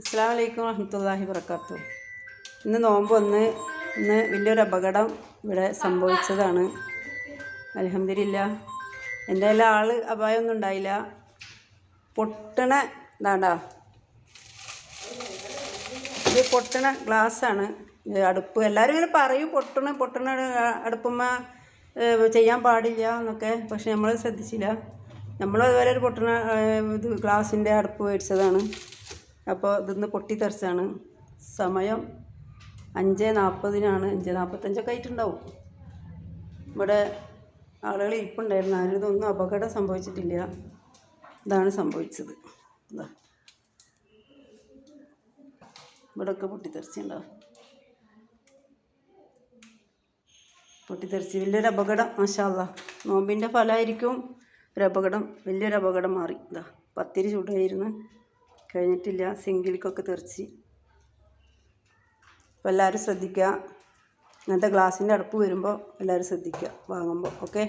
അസ്സാം വലൈക്കും വറഹമത്തല്ലാഹി വർക്കാത്തു ഇന്ന് നോമ്പ് ഒന്ന് ഇന്ന് വലിയൊരു അപകടം ഇവിടെ സംഭവിച്ചതാണ്. അലഹമില്ല എന്റെ എല്ലാ ആൾ അപായമൊന്നും ഉണ്ടായില്ല. പൊട്ടണ ഇതാണ്ടാ. ഇത് പൊട്ടണ ഗ്ലാസ്സാണ്. അടുപ്പ്. എല്ലാവരും ഇങ്ങനെ പറയും പൊട്ടണ പൊട്ടണ അടുപ്പമ്മ ചെയ്യാൻ പാടില്ല എന്നൊക്കെ. പക്ഷെ നമ്മൾ ശ്രദ്ധിച്ചില്ല. നമ്മൾ അതുപോലെ ഒരു പൊട്ടണ ഇത് ഗ്ലാസിന്റെ അടുപ്പ് മേടിച്ചതാണ്. അപ്പോൾ ഇതൊന്ന് പൊട്ടിത്തെറിച്ചാണ് സമയം അഞ്ച് നാൽപ്പതിനാണ് അഞ്ച് നാൽപ്പത്തഞ്ചൊക്കെ ആയിട്ടുണ്ടാവും. ഇവിടെ ആളുകൾ ഇരിപ്പുണ്ടായിരുന്നു. ആരും ഇതൊന്നും അപകടം സംഭവിച്ചിട്ടില്ല. ഇതാണ് സംഭവിച്ചത്. ഇതാ ഇവിടെയൊക്കെ പൊട്ടിത്തെറിച്ചുണ്ടാവും പൊട്ടിത്തെറിച്ച് വലിയൊരു അപകടം മാഷാല്ല നോമ്പിന്റെ ഫലമായിരിക്കും ഒരു അപകടം. വലിയൊരു അപകടം മാറി. ഇതാ പത്തിരി ചൂടായിരുന്നു. കഴിഞ്ഞിട്ടില്ല. സിങ്കിലേക്കൊക്കെ തെറിച്ച്. അപ്പോൾ എല്ലാവരും ശ്രദ്ധിക്കുക. ഇങ്ങനത്തെ ഗ്ലാസിന്റെ അടുപ്പ് വരുമ്പോൾ എല്ലാവരും ശ്രദ്ധിക്കുക. വാങ്ങുമ്പോൾ. ഓക്കെ?